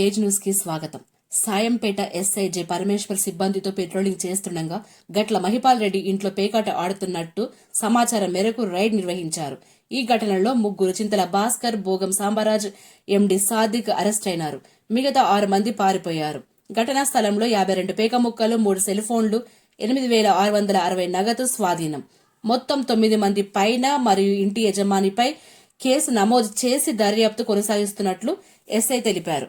తేజ్ న్యూస్కి స్వాగతం. Sayampet SI J Parameshwar సిబ్బందితో పెట్రోలింగ్ చేస్తుండగా గట్ల మహిపాల్ రెడ్డి ఇంట్లో పేకాట ఆడుతున్నట్టు సమాచారం మేరకు రైడ్ నిర్వహించారు. ఈ ఘటనలో ముగ్గురు చింతల భాస్కర్ భోగం సాంబరాజ్ ఎండి సాదిక్ అరెస్ట్ అయినారు. మిగతా ఆరు మంది పారిపోయారు. ఘటనా స్థలంలో యాభై రెండు పేక ముక్కలు మూడు సెల్ ఫోన్లు ఎనిమిది వేల ఆరు వందల అరవై నగదు స్వాధీనం. మొత్తం తొమ్మిది మంది పైన మరియు ఇంటి యజమానిపై కేసు నమోదు చేసి దర్యాప్తు కొనసాగిస్తున్నట్లు ఎస్ఐ తెలిపారు.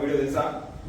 Have you read the?